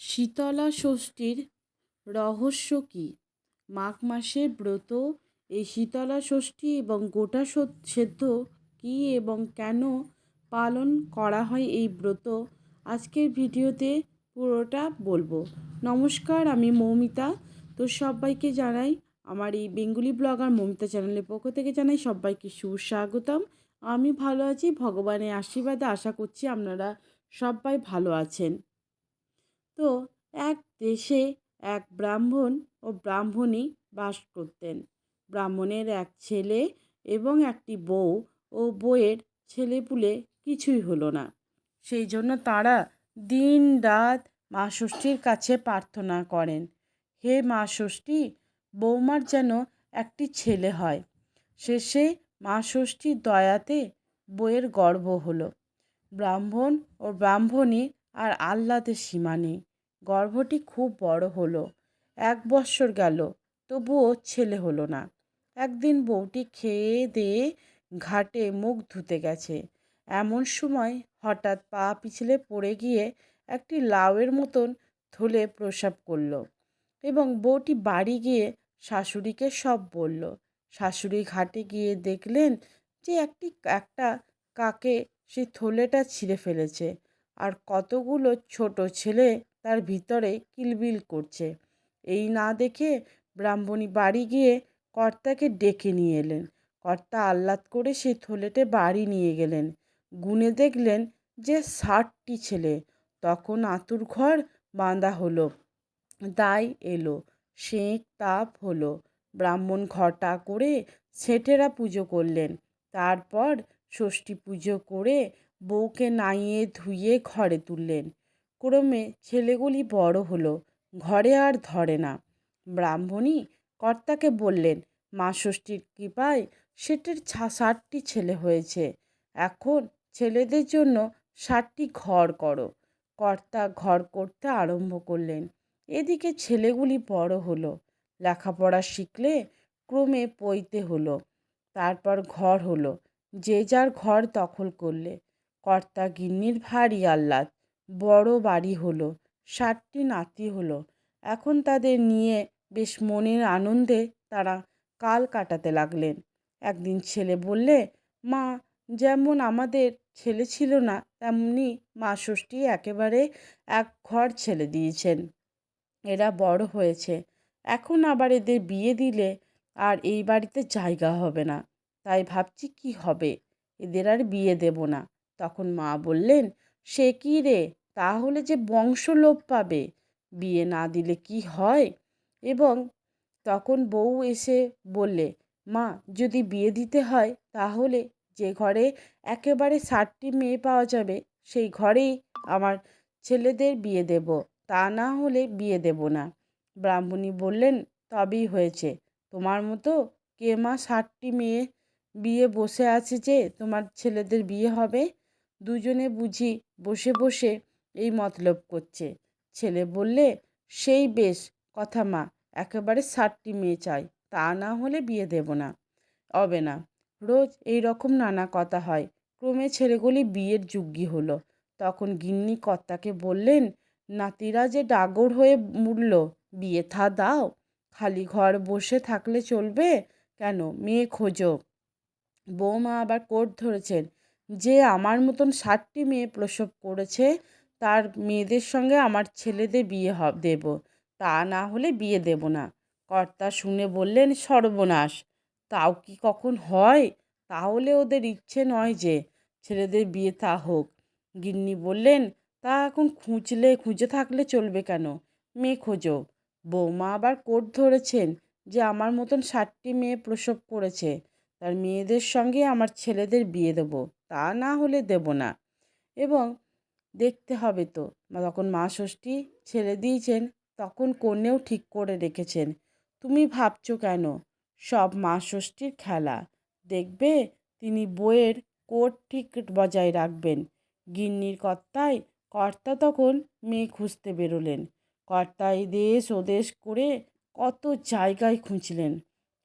শীতলা ষষ্ঠীর রহস্য কী? মাঘ মাসের ব্রত, এই শীতলা ষষ্ঠী এবং গোটা সেদ্ধ কী এবং কেন পালন করা হয় এই ব্রত? আজকের ভিডিওতে পুরোটা বলব। নমস্কার, আমি মৌমিতা। তো সবাইকে জানাই আমার এই বেঙ্গুলি ব্লগার মমিতা চ্যানেলের পক্ষ থেকে জানাই সবাইকে সুস্বাগতম। আমি ভালো আছি, ভগবানের আশীর্বাদে আশা করছি আপনারা সবাই ভালো আছেন। তো এক দেশে এক ব্রাহ্মণ ও ব্রাহ্মণী বাস করতেন। ব্রাহ্মণের এক ছেলে এবং একটি বউ ও বউয়ের ছেলেপুলে কিছুই হলো না। সেই জন্য তারা দিন রাত মা ষষ্ঠীর কাছে প্রার্থনা করেন, হে মা ষষ্ঠী, বৌমার যেন একটি ছেলে হয়। শেষে মা ষষ্ঠীর দয়াতে বইয়ের গর্ব হলো। ব্রাহ্মণ ও ব্রাহ্মণী আর আহ্লাদের সীমা নেই। গর্ভটি খুব বড় হলো। এক বৎসর গেল, তবুও ছেলে হলো না। একদিন বউটি খেয়ে দিয়ে ঘাটে মুখ ধুতে গেছে। এমন সময় হঠাৎ পা পিছলে পড়ে গিয়ে একটি লাউয়ের মতন থলে প্রসাব করল এবং বউটি বাড়ি গিয়ে শাশুড়িকে সব বলল। শাশুড়ি ঘাটে গিয়ে দেখলেন যে একটি, একটা কাকে সেই থলেটা ছিঁড়ে ফেলেছে। আর কতগুলো ছোট ছেলে তার ভিতরে কিলবিল করছে। এই না দেখে ব্রাহ্মণী বাড়ি গিয়ে কর্তাকে ডেকে নিয়ে এলেন। কর্তা আহ্লাদ করে সেই থলেটে বাড়ি নিয়ে গেলেন। গুনে দেখলেন যে ষাটটি ছেলে। তখন আতুর ঘর বাঁধা হলো। দাই এলো, সেঁক তাপ হলো। ব্রাহ্মণ ঘটা করে ছেটেরা পুজো করলেন। তারপর ষষ্ঠী পুজো করে বউকে নাইয়ে ধুয়ে ঘরে তুললেন। ক্রমে ছেলেগুলি বড় হলো, ঘরে আর ধরে না। ব্রাহ্মণী কর্তাকে বললেন, মা ষষ্ঠীর কৃপায় সেটির ছা, ষাটটি ছেলে হয়েছে। এখন ছেলেদের জন্য ষাটটি ঘর করো। কর্তা ঘর করতে আরম্ভ করলেন। এদিকে ছেলেগুলি বড় হলো, লেখাপড়া শিখলে ক্রমে পইতে হলো, তারপর ঘর হলো। যে যার ঘর দখল করলে। কর্তা গিন্নির ভারী আহ্লাদ। বড় বাড়ি হলো ষাটটি নাতি হলো। এখন তাদের নিয়ে বেশ মনের আনন্দে তারা কাল কাটাতে লাগলেন। একদিন ছেলে বললে, মা, যেমন আমাদের ছেলে ছিল না, তেমনি মা ষষ্ঠী একেবারে এক ঘর ছেলে দিয়েছেন। এরা বড় হয়েছে। এখন আবার এদের বিয়ে দিলে আর এই বাড়িতে জায়গা হবে না। তাই ভাবছি কি হবে? এদের আর বিয়ে দেব না। তখন মা বললেন, সে কী রে? তাহলে যে বংশ লোপ পাবে, বিয়ে না দিলে কি হয়? এবং তখন বউ এসে বললে, মা, যদি বিয়ে দিতে হয়, তাহলে যে ঘরে একেবারে ষাটটি মেয়ে পাওয়া যাবে, সেই ঘরেই আমার ছেলেদের বিয়ে দেব। তা না হলে বিয়ে দেব না। ব্রাহ্মণী বললেন, তবেই হয়েছে। তোমার মতো কে মা ষাটটি মেয়ে বিয়ে বসে আছে যে তোমার ছেলেদের বিয়ে হবে? দুজনে বুঝি বসে বসে এই মতলব করছে। ছেলে বললে, সেই বেশ, কথা মা, একেবারে ষাটটি মেয়ে চাই, তা না হলে বিয়ে দেব না। হবে না রোজ এই রকম নানা কথা হয়। ক্রমে ছেলেগুলি বিয়ের যোগ্যী হলো। তখন গিন্নি কর্তাকে বললেন, নাতিরা যে ডাগর হয়ে মুড়ল, বিয়ে থা দাও। খালি ঘর বসে থাকলে চলবে কেন? মেয়ে খোঁজো। বৌমা আবার কোর্ট ধরেছেন। যে আমার মতন ষাটটি মেয়ে প্রসব করেছে তার মেয়েদের সঙ্গে আমার ছেলেদের বিয়ে হ, দেব। তা না হলে বিয়ে দেব না। কর্তা শুনে বললেন, সর্বনাশ। তাও কি কখন হয়? তাহলে ওদের ইচ্ছে নয় যে ছেলেদের বিয়ে তা হোক। গিন্নি বললেন, তা এখন খুঁজলে, খুঁজে থাকলে চলবে কেন? মেয়ে খোঁজো। বৌমা আবার কোর্ট ধরেছেন যে আমার মতন ষাটটি মেয়ে প্রসব করেছে। তার মেয়েদের সঙ্গে আমার ছেলেদের বিয়ে দেবো। তা না হলে দেব না। এবং দেখতে হবে তো। তখন মা ষষ্ঠী ছেড়ে দিয়েছেন, তখন কন্যেও ঠিক করে রেখেছেন। তুমি ভাবছ কেন? সব মা ষষ্ঠীর খেলা। দেখবে তিনি বইয়ের কোট ঠিক বজায় রাখবেন। গিন্নির কর্তায় কর্তা তখন মেয়ে খুঁজতে বেরোলেন। কর্তায় দেশ ওদেশ করে কত জায়গায় খুঁজলেন।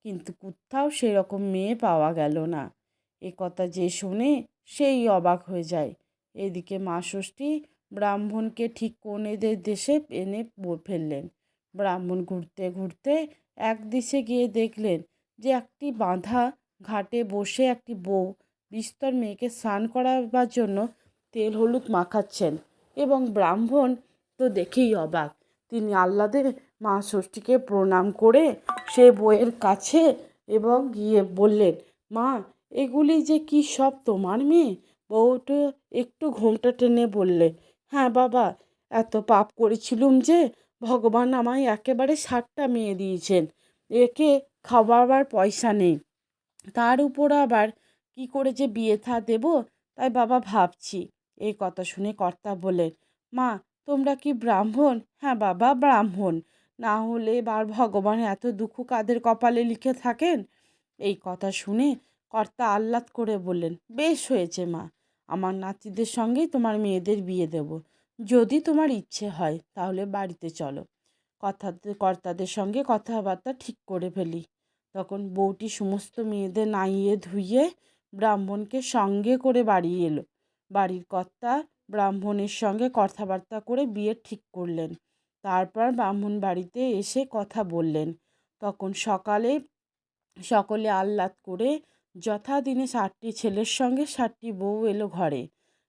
কিন্তু কোথাও সেরকম মেয়ে পাওয়া গেল না। এ কথা যে শোনে সেই অবাক হয়ে যায়। এদিকে মা ষষ্ঠী ব্রাহ্মণকে ঠিক কোণেদের দেশে এনে ফেললেন। ব্রাহ্মণ ঘুরতে ঘুরতে এক দিশে গিয়ে দেখলেন যে একটি বাঁধা ঘাটে বসে একটি বউ বিস্তর মেয়েকে স্নান করাবার জন্য তেল হলুদ মাখাচ্ছেন এবং ব্রাহ্মণ তো দেখেই অবাক। তিনি আহ্লাদে মা ষষ্ঠীকে প্রণাম করে সে বইয়ের কাছে এবং গিয়ে বললেন, মা, এগুলি যে কি সব তোমার মেয়ে? বউটা একটু ঘোমটা টেনে বললে হ্যাঁ বাবা, এত পাপ করেছিলুম যে ভগবান আমায় একেবারে ষাটটা মেয়ে দিয়েছেন, একে খাওয়াবার পয়সা নেই। তার উপর আবার কি করে যে বিয়ে থা দেবো, তাই বাবা ভাবছি। এই কথা শুনে কর্তা বললেন, মা, তোমরা কি ব্রাহ্মণ? হ্যাঁ বাবা, ব্রাহ্মণ। না হলে এবার ভগবান এত দুঃখ কাদের কপালে লিখে থাকেন? এই কথা শুনে কর্তা আহ্লাদ করে বললেন, বেশ হয়েছে মা, আমার নাতিদের সঙ্গেই তোমার মেয়েদের বিয়ে দেব। যদি তোমার ইচ্ছে হয়, তাহলে বাড়িতে চলো। কথা, কর্তাদের সঙ্গে কথাবার্তা ঠিক করে ফেলি। তখন বউটি সমস্ত মেয়েদের নাইয়ে ধুইয়ে ব্রাহ্মণকে সঙ্গে করে বাড়ি এলো। বাড়ির কর্তা ব্রাহ্মণের সঙ্গে কথাবার্তা করে বিয়ে ঠিক করলেন। তারপর ব্রাহ্মণ বাড়িতে এসে কথা বললেন। তখন সকালে, সকলে আহ্লাদ করে যথাদিনে ষাটটি ছেলের সঙ্গে ষাটটি বউ এলো ঘরে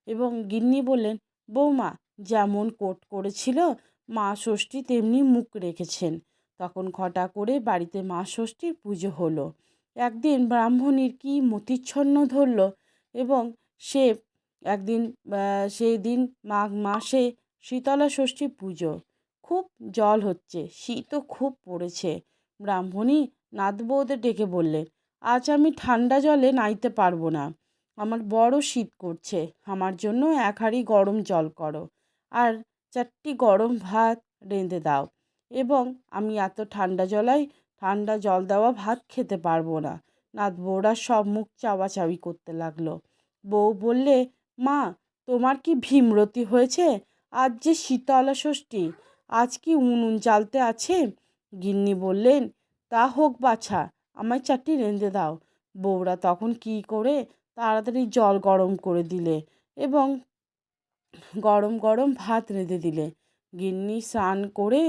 এবং গিন্নি বললেন বৌমা যেমন কোট করেছিল, মা ষষ্ঠী তেমনি মুখ রেখেছেন। তখন ঘটা করে বাড়িতে মা ষষ্ঠীর পুজো হলো। একদিন ব্রাহ্মণীর কি মতিচ্ছন্ন ধরল এবং সে একদিন সেই দিন মাঘ মাসে শীতলা ষষ্ঠী পুজো। খুব জল হচ্ছে, শীতও খুব পড়েছে। ব্রাহ্মণী নাত বউদের ডেকে বললেন আজ আমি ঠান্ডা জলে নাইতে পারব না। আমার বড় শীত করছে। আমার জন্য এক হাঁড়ি গরম জল করো আর চারটি গরম ভাত রেঁধে দাও এবং আমি এত ঠান্ডা জলায় ঠান্ডা জল দেওয়া ভাত খেতে পারব না। নাত বউরা সব মুখ চাওয়াচাওয়ি করতে লাগল। বউ বললে, মা, তোমার কি ভীমরতি হয়েছে? আজ যে শীতলা ষষ্ঠী, আজ কি উনুন জ্বালতে আছে? গিন্নি বললেন, তা হোক বাছা আমায় চারটি রেঁধে দাও। বউরা তখন কি করে তাড়াতাড়ি জল গরম করে দিলে এবং গরম গরম ভাত রেঁধে দিলে। গিন্নি স্নান করে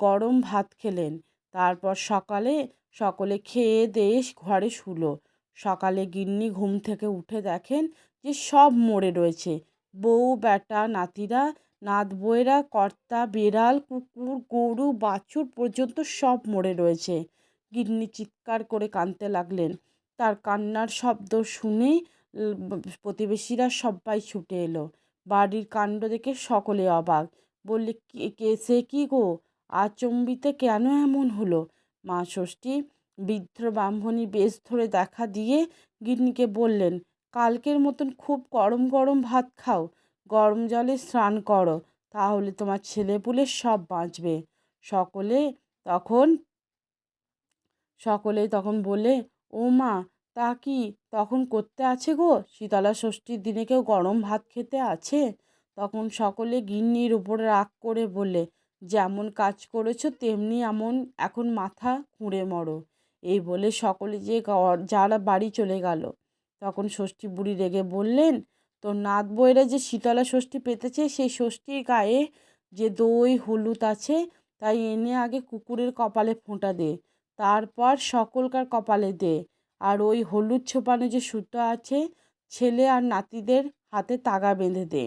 গরম ভাত খেলেন। তারপর সকালে সকলে খেয়ে দিয়ে ঘরে শুলো। সকালে গিন্নি ঘুম থেকে উঠে দেখেন যে সব মরে রয়েছে। বউ বেটা নাতিরা, নাত বউয়েরা, কর্তা, বেড়াল, কুকুর, গরু, বাছুর পর্যন্ত সব মরে রয়েছে। গিন্নি চিৎকার করে কাঁদতে লাগলেন। তার কান্নার শব্দ শুনে প্রতিবেশীরা সবাই ছুটে এলো। বাড়ির কাণ্ড দেখে সকলে অবাক। বললে কে সে কী গো? আচম্বিতে কেন এমন হলো? মা ষষ্ঠী বৃদ্ধ ব্রাহ্মণী বেশ ধরে দেখা দিয়ে গিন্নিকে বললেন, কালকের মতন খুব গরম গরম ভাত খাও। গরম জলে স্নান করো। তাহলে তোমার ছেলেপুলে সব বাঁচবে। সকলে তখন সকলে তখন বলে ও মা, তা কি তখন করতে আছে গো? শীতলা ষষ্ঠীর দিনে কেউ গরম ভাত খেতে আছে? তখন সকলে গিন্নির উপরে রাগ করে বলে যেমন কাজ করেছ, তেমনি এমন এখন মাথা খুঁড়ে মরো। এই বলে সকলে যে যারা বাড়ি চলে গেল, তখন ষষ্ঠী বুড়ি রেগে বললেন তোর নাত বইরা যে শীতলা ষষ্ঠী পেতেছে, সেই ষষ্ঠীর গায়ে যে দই, হলুদ আছে, তাই এনে আগে কুকুরের কপালে ফোঁটা দে। তারপর সকলকার কপালে দে। আর ওই হলুদ ছোপানো যে সুতো আছে, ছেলে আর নাতিদের হাতে তাগা বেঁধে দে।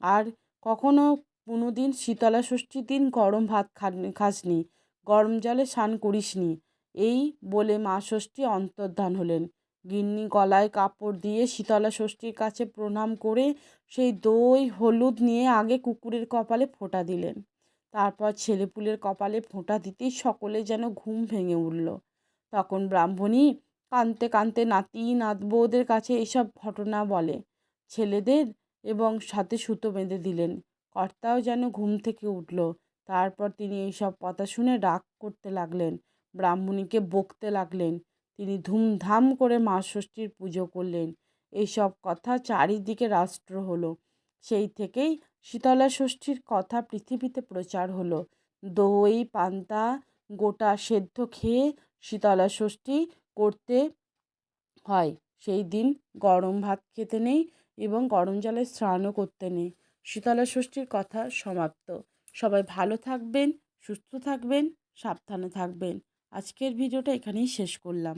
আর কখনো কোনো দিন শীতলা ষষ্ঠীর দিন গরম ভাত খাসনি, গরম জলে স্নান করিসনি। এই বলে মা ষষ্ঠী অন্তর্ধান হলেন। গিন্নি গলায় কাপড় দিয়ে শীতলা ষষ্ঠীর কাছে প্রণাম করে সেই দই, হলুদ নিয়ে আগে কুকুরের কপালে ফোঁটা দিলেন। তারপর ছেলেপুলের কপালে ফোঁটা দিতেই সকলে যেন ঘুম ভেঙে উঠল। তখন ব্রাহ্মণী কাঁদতে কাঁদতে নাতি, নাত বউদের কাছে এইসব ঘটনা বলে। ছেলেদের এবং সাথে সুতো বেঁধে দিলেন। কর্তাও যেন ঘুম থেকে উঠল। তারপর তিনি এইসব কথা শুনে রাগ করতে লাগলেন। ব্রাহ্মণীকে বকতে লাগলেন। তিনি ধুমধাম করে মা ষষ্ঠীর পুজো করলেন। এইসব কথা চারিদিকে রাষ্ট্র হলো। সেই থেকেই শীতলা ষষ্ঠীর কথা পৃথিবীতে প্রচার হলো। দই, পান্তা, গোটা সেদ্ধ খেয়ে শীতলা ষষ্ঠী করতে হয়। সেই দিন গরম ভাত খেতে নেই এবং গরম জলে স্নানও করতে নেই। শীতলা ষষ্ঠীর কথা সমাপ্ত। সবাই ভালো থাকবেন, সুস্থ থাকবেন, সাবধানে থাকবেন। আজকের ভিডিওটা এখানেই শেষ করলাম।